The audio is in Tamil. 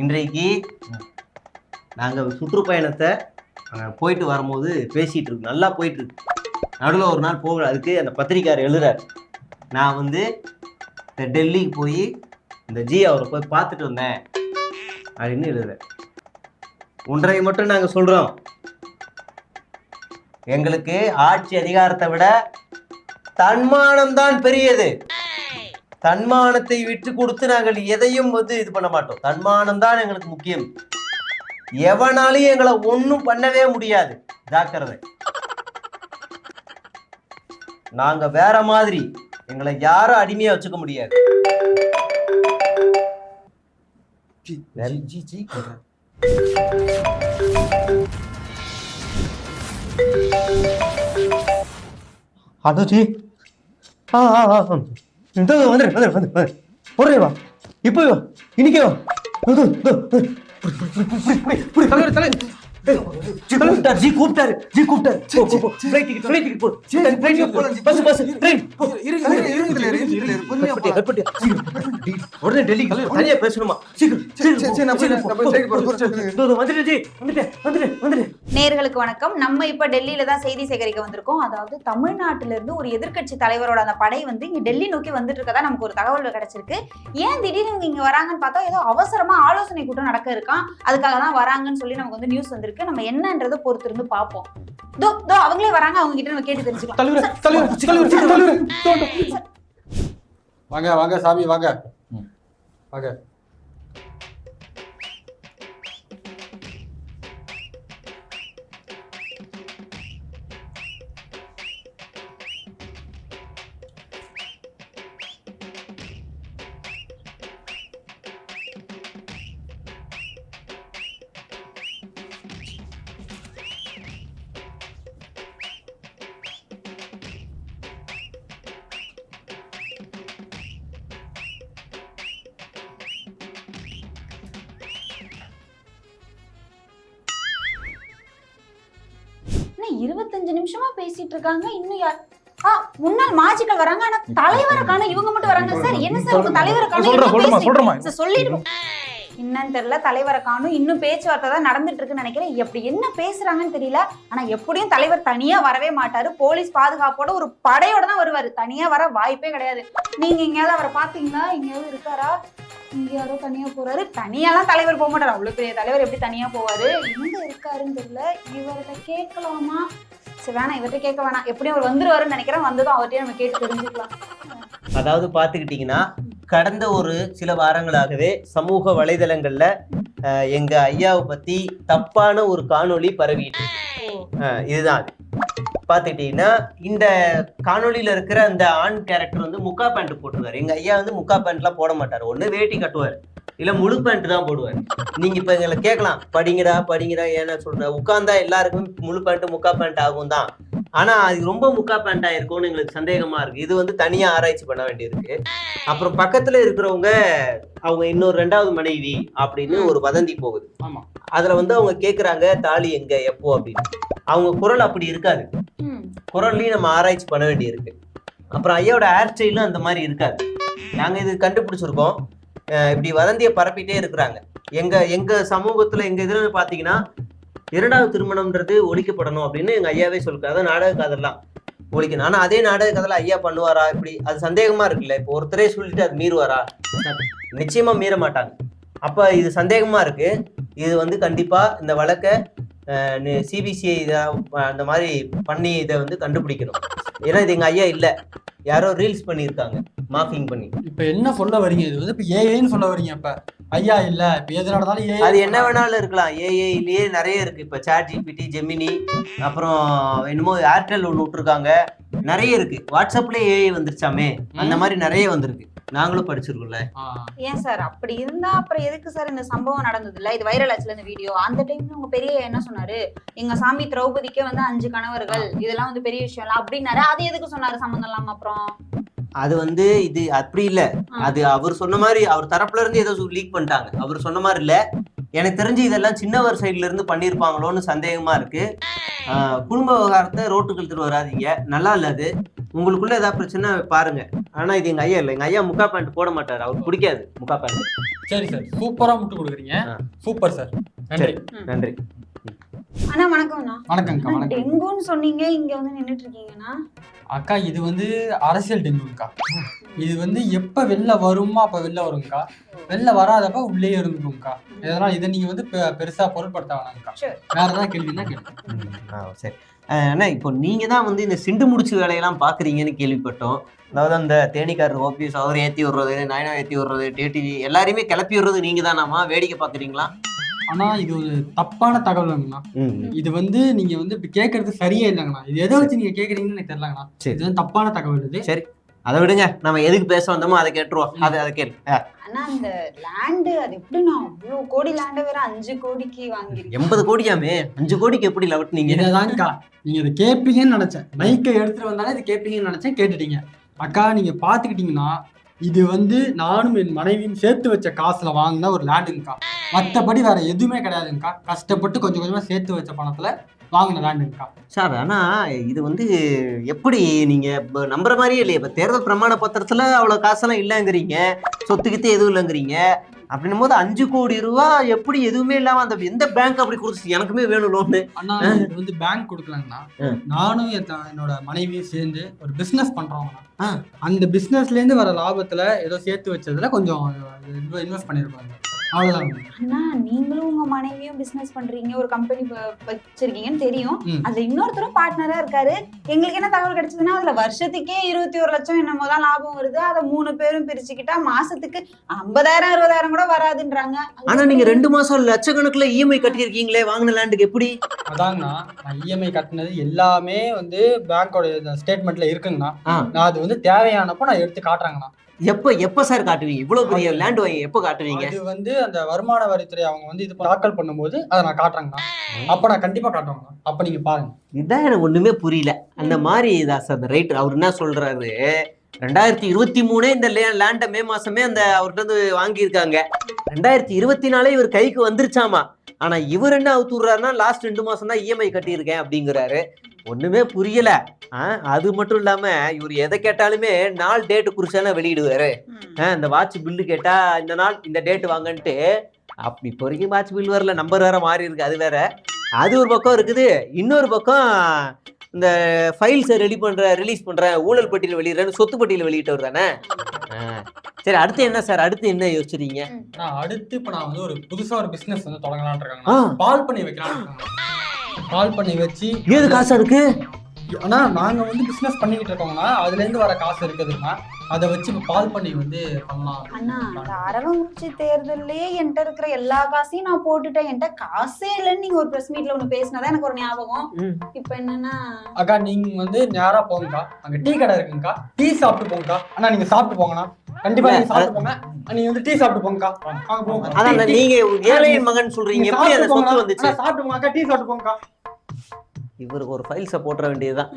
இன்றைக்கு நாங்கள் சுற்றுப்பயணத்தை போயிட்டு வரும்போது பேசிகிட்டு இருக்கு. நல்லா போயிட்டு இருக்கு. நடுவில் ஒரு நாள் போக அதுக்கு அந்த பத்திரிக்கையார் எழுதுறார். நான் வந்து இந்த டெல்லிக்கு போய் இந்த ஜி அவரை போய் பார்த்துட்டு வந்தேன் அப்படின்னு எழுதுறேன் ஒன்றை மட்டும் நாங்கள் சொல்கிறோம் எங்களுக்கு ஆட்சி அதிகாரத்தை விட தன்மானம் தான் பெரியது. தன்மானத்தை விட்டு கொடுத்து நாங்கள் எதையும் வந்து இது பண்ண மாட்டோம். தன்மானம் தான் எங்களுக்கு முக்கியம். எவனாலையும் எங்களை ஒன்றும் பண்ணவே முடியாது. ஜாக்கிரதை. நாங்க வேற மாதிரி எங்களை யாரும் அடிமையா வச்சுக்க முடியாது. ஜி ஜி அதோ ஜி. ஆ ஆ ஆ ஆ. இந்த வந்துரு வந்துரு வந்து வந்து போடுறே வா. இப்போ வா. இன்னைக்கே வா. இதோ, இதோ, இதோ. புடி, புடி, புடி, புடி, புடி, புடி. தலைவர் தலைவர் ஏய், ஜி கூப்பிட்டாரு. ஜி கூப்பிட்டாரு. ஜி கூப்பிட்டாரு போ, போ, போ. ஃப்ளைட் டிக்கெட் ஃப்ளைட் டிக்கெட் போ. ஃப்ளைட் டிக்கெட் போ பஸ் பஸ் ட்ரெயின் போ. இருங்க இருங்க இருங்க தலைவர் இருங்க தலைவர் பொறுமையா கட்பட்டி, கட்பட்டி. சீக்கிரம். டி- உடனே டெல்லிக்கு தனியா பேசணுமா? சீக்கிரம் சீக்கிரம் சரி, போ, சரி, நான் போய்- சீக்கிரம் போ, நான் போய் போ, சைடு போறேன், போ, போறேன், போறேன். இதோ, இதோ, வந்துட்டேன் ஜி வந்துட்டேன் வந்துட்டேன் வந்துட்டேன் வந்துட்டேன் நேர்களுக்கு வணக்கம். நம்ம இப்ப டெல்லியில தான் செய்தி சேகரிக்க வந்திருக்கோம். அதாவது தமிழ்நாட்டில இருந்து ஒரு எதிர்க்கட்சி தலைவரோட அந்த படை வந்து இங்க டெல்லி நோக்கி வந்துட்டு இருக்கதா நமக்கு ஒரு தகவல் கிடைச்சிருக்கு. ஏன் திடீர்னு இங்க வராங்கன்னு பார்த்தா ஏதோ அவசரமா ஆலோசனை கூட்டம் நடக்க இருக்கான் அதுக்காக தான் வராங்கன்னு சொல்லி நமக்கு வந்து நியூஸ் வந்திருக்கு. நம்ம என்னன்றதை பொறுத்திருந்து பார்ப்போம். தோ தோ அவங்களே வராங்க அவங்க கிட்ட நம்ம கேட்டு தெரிஞ்சுக்கலாம். வாங்க வாங்க சாமி வாங்க. வாங்க. இருபத்தஞ்சு நிமிஷமா பேசிட்டு இருக்காங்க. இன்னும் யார்? முன்னாள் மாஜிக்கள் வராங்க. ஆனா தலைவரை காண இவங்க மட்டும் வராங்க. சார் என்ன சார் உங்க தலைவரை காண சொல்றேன், சொல்றேம்மா, சொல்றேம்மா. சார் சொல்லிட்டு என்னன்னு தெரியல. தலைவரை காணும். இன்னும் பேச்சுவார்த்தை தான் நடந்துட்டு இருக்குன்னு நினைக்கிறேன். எப்படி என்ன பேசுறாங்கன்னு தெரியல. ஆனா எப்படியும் தலைவர் தனியா வரவே மாட்டாரு. போலீஸ் பாதுகாப்போட ஒரு படையோட தான் வருவாரு. தனியா வர வாய்ப்பே கிடையாது. நீங்க எங்கேயாவது அவரை பாத்தீங்களா எங்கேயாவது இருக்காரா? இங்க யாரோ தனியா போறாரு. தனியாலாம் தலைவர் போக மாட்டாரு. அவ்வளவு பெரிய தலைவர் எப்படி தனியா போவாரு? எங்க இருக்காருன்னு தெரியல. இவர்கிட்ட கேட்கலாமா? சரி வேணாம். இவர்கிட்ட கேட்க வேணாம். எப்படியும் அவர் வந்துருவாருன்னு நினைக்கிறேன். வந்ததும் அவர்கிட்டயே நம்ம கேட்டு தெரிஞ்சுக்கலாம். அதாவது பார்த்துக்கிட்டிங்கன்னா கடந்த ஒரு சில வாரங்களாகவே சமூக வலைதளங்கள்ல அஹ், எங்க ஐயாவை பத்தி தப்பான ஒரு காணொளி பரவிட்டு இருக்கு. அஹ், இதுதான். அது. பார்த்துக்கிட்டிங்கன்னா இந்த காணொளியில இருக்கிற அந்த ஆண் கேரக்டர் வந்து முக்கா பேண்ட் போட்டிருக்காரு. எங்க ஐயா வந்து முக்கா பேண்ட்லாம் போட மாட்டார். ஒண்ணு வேட்டி கட்டுவார். இல்ல முழு பேண்ட் தான் போடுவார். நீங்க இப்ப எங்களை கேட்கலாம். படிங்கடா படிங்கடா ஏன்னா சொல்ற. உட்கார்ந்தா எல்லாருக்கும் முழு பேண்ட் முக்கா பேண்ட் ஆகும் தான். ஆனா அது ரொம்ப முக்கா பேண்டா இருக்கும்னு எங்களுக்கு சந்தேகமா இருக்கு. இது வந்து தனியா ஆராய்ச்சி பண்ண வேண்டியிருக்கு. அப்புறம் பக்கத்துல இருக்கிறவங்க அவங்க இன்னொரு ரெண்டாவது மனைவி அப்படின்னு ஒரு வதந்தி போகுது. ஆமா. அதுல வந்து அவங்க கேக்குறாங்க தாலி எங்க எப்போ அப்படின்னு. அவங்க குரல் அப்படி இருக்காது. குரல்லையும் நம்ம ஆராய்ச்சி பண்ண வேண்டியிருக்கு. அப்புறம் ஐயாவோட ஹேர் ஸ்டைலும் அந்த மாதிரி இருக்காது. நாங்க இது கண்டுபிடிச்சிருக்கோம். இப்படி வதந்தியை பரப்பிட்டே இருக்கிறாங்க. எங்க எங்க சமூகத்துல எங்க இதுல பாத்தீங்கன்னா இரண்டாவது திருமணம்ன்றது ஒழிக்கப்படணும் அப்படின்னு எங்க ஐயாவே சொல்லிருக்காரு. அதான் நாடக காதல்லாம். ஒழிக்கணும். ஆனா அதே நாடக கதையில ஐயா பண்ணுவாரா? இப்படி அது சந்தேகமா இருக்குல்ல. இப்போ ஒருத்தரே சொல்லிட்டு அது மீறுவாரா? நிச்சயமா மீற மாட்டாங்க. அப்ப இது சந்தேகமா இருக்கு. இது வந்து கண்டிப்பா இந்த வழக்கை சிபிசிஐ அந்த மாதிரி பண்ணி இதை வந்து கண்டுபிடிக்கணும். ஏன்னா இது எங்க ஐயா இல்ல. யாரோ ரீல்ஸ் பண்ணியிருக்காங்க. மார்க்கிங் பண்ணி. இப்ப என்ன சொல்ல வரீங்க? இது வந்து இப்ப ஏஏன்னு சொல்ல வரீங்க இப்ப. ஐயா இல்ல. இப்ப எது நடந்தாலும் ஏஐ அது என்ன வேணாலும் இருக்கலாம். ஏஐலயே நிறைய இருக்கு. இப்ப சாட் ஜிபிடி ஜெமினி அப்புறம் என்னமோ ஏர்டெல் ஒன்று விட்டுருக்காங்க. நிறைய இருக்கு. வாட்ஸ்அப்லயே ஏஐ வந்துருச்சாமே. அந்த மாதிரி நிறைய வந்திருக்கு. நாங்களும் படிச்சிருக்கோம்ல. ஏன் சார்? அப்படி இருந்தா அப்புறம் எதுக்கு சார் இந்த சம்பவம் நடந்தது இல்ல இது வைரல் ஆச்சுல இந்த வீடியோ அந்த டைம்ல உங்க பெரிய என்ன சொன்னாரு? எங்க சாமி திரௌபதிக்கே வந்து அஞ்சு கணவர்கள். இதெல்லாம் வந்து பெரிய விஷயம் இல்ல அப்படின்னாரு. அது எதுக்கு சொன்னாரு சம்பந்தம் இல்லாம அப்புறம்? அது வந்து இது அப்படி இல்ல. அது அவர் சொன்ன மாதிரி அவர் தரப்புல இருந்து ஏதோ லீக் பண்ணிட்டாங்க. அவர் சொன்ன மாதிரி இல்ல. எனக்கு தெரிஞ்சு இதெல்லாம் சின்னவர் சைடுல இருந்து பண்ணியிருப்பாங்களோன்னு சந்தேகமா இருக்கு. ஆஹ் குடும்ப விவகாரத்தை ரோட்டுக்கு எடுத்துட்டு வராதீங்க. நல்லா இல்ல அது. உங்களுக்குள்ள ஏதாவது பிரச்சனை பாருங்க. ஆனா இது எங்க ஐயா இல்லை. எங்க ஐயா முக்கா பேண்ட் போட மாட்டாரு. அவருக்கு பிடிக்காது முக்கா பேண்ட் சரி சார். சூப்பரா முட்டு கொடுக்குறீங்க. Super sir. நன்றி. நன்றி. அண்ணா வணக்கம்ண்ணா. வணக்கம் டெங்குன்னு சொன்னீங்க. இங்க வந்து நின்னுட்டு இருக்கீங்கண்ணா அக்கா இது வந்து அரசியல் டெங்குக்கா இது வந்து எப்ப வெளில வருமோ அப்ப வெளில வரும்க்கா வெளில வராதப்ப உள்ளே இருந்துக்கும்க்கா இதெல்லாம் இதை நீங்க வந்து பெ- பெருசா பொருட்படுத்த வேணாம்க்கா சரி. வேற ஏதாவது கேள்வின்னா கேள்வி ம், ஆ, சரி. அண்ணா இப்போ நீங்க தான் வந்து இந்த சிண்டு முடிச்சு வேலையெல்லாம் பாக்குறீங்கன்னு கேள்விப்பட்டோம். அதாவது அந்த தேனிக்காரர் ஓபிஎஸ் அவர் ஏத்தி விடுறது நயனா ஏத்தி விடுறது டிடிவி எல்லாரையுமே கிளப்பி விடுறது நீங்க தானாமா வேடிக்கை பாக்குறீங்களா? ஆனா இது ஒரு தப்பான தகவல்ங்கண்ணா இது வந்து நீங்க வந்து இப்படி கேட்கறது சரியே இல்லைங்கண்ணா. இது எதை வச்சு நீங்க கேக்குறீங்கன்னு எனக்கு தெரியலங்கண்ணா. சரி. இது வந்து தப்பான தகவல் இது. அதை விடுங்க. நம்ம எதுக்கு பேச வந்தோமோ அதை கேட்டுருவோம். அதை அதை கேளு. ஆனா அந்த லேண்டு அது எப்படிண்ணா? அவ்வளவு கோடி லேண்டை வேற அஞ்சு கோடிக்கு வாங்கிருக்கீங்க எண்பது கோடியாமே? அஞ்சு கோடிக்கு எப்படி லவட்டினீங்க இதுதான்க்கா. நீங்க இதை கேட்பீங்கன்னு நினைச்சேன். மைக்கை எடுத்துட்டு வந்தாலே இது கேட்பீங்கன்னு நினைச்சேன். கேட்டுட்டீங்க. அக்கா நீங்க பாத்துக்கிட்டீங்கன்னா இது வந்து நானும் என் மனைவியும் சேர்த்து வச்ச காசுல வாங்கின ஒரு லேண்டுங்கக்கா மற்றபடி வேற எதுவுமே கிடையாதுங்கக்கா. கஷ்டப்பட்டு கொஞ்சம் கொஞ்சமா சேர்த்து வச்ச பணத்துல லேண்டுங்கக்கா சார் ஆனா இது வந்து எப்படி நீங்க இப்ப நம்புற மாதிரியே இல்லையே. இப்ப தேர்தல் பிரமாண பத்திரத்துல அவ்வளவு காசெல்லாம் இல்லைங்கிறீங்க. சொத்துக்கிட்டு எதுவும் இல்லைங்கிறீங்க. அப்படின்னும் போது அஞ்சு கோடி ரூபா எப்படி எதுவுமே இல்லாம அந்த எந்த பேங்க் அப்படி கொடுத்து எனக்குமே வேணும் லோனு? அண்ணா இது வந்து பேங்க் கொடுக்கலங்கண்ணா. நானும் என்னோட மனைவியும் சேர்ந்து ஒரு பிசினஸ் பண்றோம்ண்ணா ஆ. அந்த பிசினஸ்ல இருந்து வர லாபத்துல ஏதோ சேர்த்து வச்சதுல கொஞ்சம் இன்வெஸ்ட் பண்ணிருப்பாங்க அவ்வளவுதான். அண்ணா நீங்களும் உங்க மனைவியும் பிசினஸ் பண்றீங்க ஒரு கம்பெனி வச்சிருக்கீங்கன்னு தெரியும். அதுல இன்னொருத்தரும் பார்ட்னரா இருக்காரு. எங்களுக்கு என்ன தகவல் கிடைச்சதுன்னா அதுல வருஷத்துக்கே இருபத்தி ஒரு லட்சம் என்னமோ தான் லாபம் வருது. அதை மூணு பேரும் பிரிச்சுக்கிட்டா மாசத்துக்கு ஐம்பதாயிரம் அறுபதாயிரம் கூட வராதுன்றாங்க. ஆனா நீங்க ரெண்டு மாசம் லட்சக்கணக்குல இஎம்ஐ கட்டியிருக்கீங்களே வாங்கின லேண்டுக்கு எப்படி? அதாங்கண்ணா நான் இஎம்ஐ கட்டினது எல்லாமே வந்து பேங்கோட ஸ்டேட்மெண்ட்ல இருக்குங்கண்ணா. நான் அது வந்து தேவையானப்போ நான் எடுத்து காட்டுறாங்கண்ணா. எப்ப எப்ப சார் காட்டுவீங்க? இவ்வளவு பெரிய லேண்ட் வாங்கி எப்ப காட்டுவீங்க? அது வந்து அந்த வருமான வரித்துறை அவங்க வந்து இது தாக்கல் பண்ணும்போது அதை நான் காட்டுறாங்கண்ணா. அப்ப நான் கண்டிப்பா காட்டுவாங்கண்ணா. அப்ப நீங்க பாருங்க. இதான் எனக்கு ஒண்ணுமே புரியல. அந்த மாதிரி இதா சார் அந்த ரைட் அவர் என்ன சொல்றாரு? ரெண்டாயிரத்தி இருபத்தி மூணே இந்த லேண்டை மே மாசமே அந்த அவர்கிட்ட இருந்து வாங்கியிருக்காங்க. ரெண்டாயிரத்தி இருபத்தி நாலே இவர் கைக்கு வந்துருச்சாமா? ஆனா இவர் என்ன அவுத்து விடுறாருன்னா லாஸ்ட் ரெண்டு மாசம் தான் இஎம்ஐ கட்டியிருக்கேன் அப்படிங்கிறாரு. ஒண்ணுமே புரியல. ஆ, அது மட்டும் இல்லாம இவர் எதை கேட்டாலுமே நாள் டேட்டு குறிச்சான வெளியிடுவாரு. இந்த வாட்ச் பில்லு கேட்டா இந்த நாள் இந்த டேட் வாங்கன்ட்டு அப்படி இப்போ வரைக்கும் வாட்ச் பில் வரல. நம்பர் வேற மாறி இருக்கு அது வேற. அது ஒரு பக்கம் இருக்குது. இன்னொரு பக்கம் இந்த ஃபைல்ஸை ரெடி பண்ற ரிலீஸ் பண்ற ஊழல் பட்டியல் வெளியிடுறேன்னு சொத்து பட்டியல் வெளியிட்டவர் தானே? ஆ. சரி அடுத்து என்ன சார் அடுத்து என்ன யோசிச்சிருக்கீங்க? நான் அடுத்து இப்ப நான் வந்து ஒரு புதுசா ஒரு பிசினஸ் வந்து தொடங்கலாம்னு ஆ. இருக்காங்க பால் பண்ணி வைக்கலாம்னு இருக்காங்க பால் பண்ணி வச்சு ஏது காசு அதுக்கு ஆனா நாங்க வந்து பிசினஸ் பண்ணிக்கிட்டு இருக்கோம்னா அதுல இருந்து வர காசு இருக்குதுன்னா அதை வச்சு பால் பண்ணி வந்து பண்ணலாம் அண்ணா அந்த அரவங்குறிச்சி தேர்தல்லயே என்கிட்ட இருக்கிற எல்லா காசையும் நான் போட்டுட்டேன். என்கிட்ட காசே இல்லைன்னு நீங்க ஒரு பிரஸ் மீட்ல ஒண்ணு பேசினதா எனக்கு ஒரு ஞாபகம். இப்ப என்னன்னா அக்கா நீங்க வந்து நேரா போங்கக்கா. அங்க டீ கடை இருக்குங்கக்கா. டீ சாப்பிட்டு போங்கக்கா. அண்ணா நீங்க சாப்பிட்டு போங்கண்ணா. கண்டிப்பா நீங்க சாப்பிட்டு போங்க. நீங்க வந்து டீ சாப்பிட்டு போங்கக்கா. போங்க. அதான். நீங்க ஏழையின் மகன் சொல்றீங்க. எப்படி அந்த சாப்பிட்டு சொத்து. வந்துச்சு? சாப்பிட்டு போங்க அக்கா. டீ சாப்பிட்டு போங்கக்கா. இவருக்கு ஒரு ஃபைல்ஸை போட்டுற வேண்டியதுதான்.